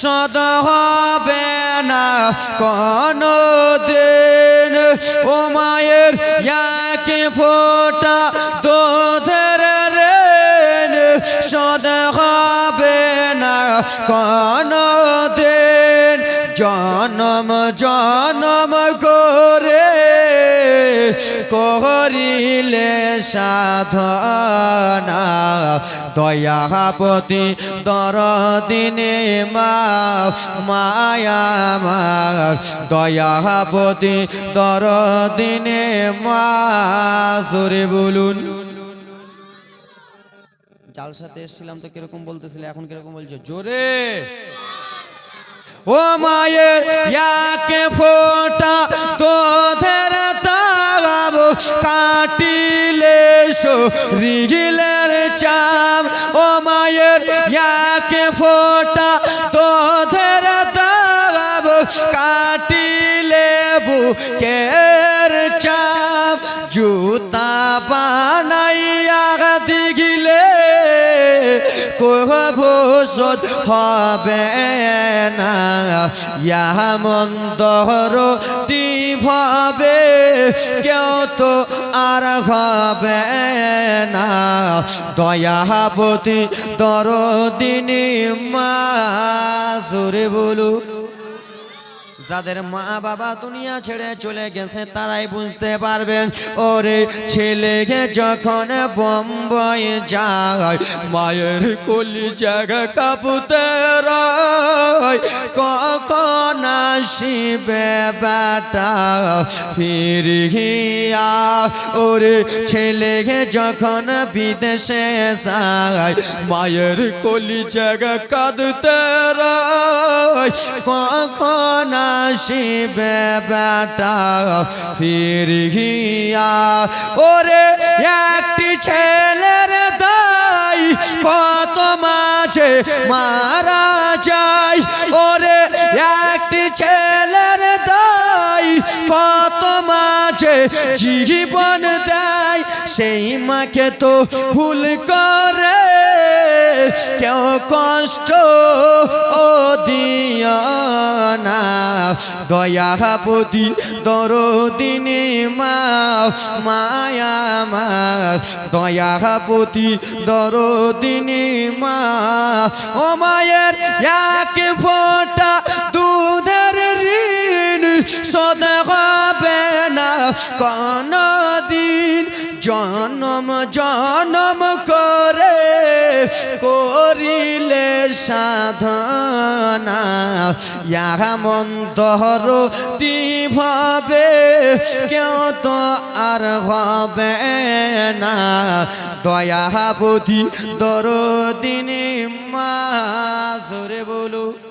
সদ হবে না। কোনো দিন ও মায়ের ইয়াকে ফোটা দুধের রেন সদ হবে না। কোনো দিন জনম জনম করে করিলে সাধনা দয়াপতি দর দিনে মা মায়া মার দয়াপতি দর দিনে মা জোরে বলুন। জাল সাথে এসেছিলাম তো কীরকম বলতেছিলে এখন কীরকম বলছো? জোরে। ও মায়ের ইয়াকে ফোটা তোধের কাটিলে রিগিলের চাম। ও মায়ের ইয়াকে ফোটা তোধের দাব কাটিলে বুকের চাম, জুতা বানাইয়া দিগিলে ভূষণ হবে না। ইহা মন্দর দিভাবে কেউ তো আর হবে না। দয়াপতি দর দিনী মা সুরে বলু যাদের মা বাবা দুনিয়া ছেড়ে চলে গেছে, তারাই বুঝতে পারবেন, ওরে ছেলেকে যখন বম্বই যায়, মায়ের কলি জায়গা কাপুতে কখন আসিবে বেটা ফিরিয়া? ওরে ছেলেকে যখন বিদেশে যায়, মায়ের কলি জায়গা কাঁদতে কখন আসিবে বেটা ফিরিয়া ওরে, একটি ছেলের দাই কত মাঝে মারা যায়। ওরে, একটি ছেলের দাই কত মাঝে জীবন দেয়। সেই মাকে তো ভুল করে, কেউ কষ্ট দয়াপতি দরদিনে মা মায়া মা দয়াপতি দরদিনে মা ও মায়ের এক ফোটা দিন জনম জনম করে করিলে সাধনা। ইহা মন্তর দিভাবে কেউ তো আর হবে না। দয়াবতী দর দিনী মা সরে বলু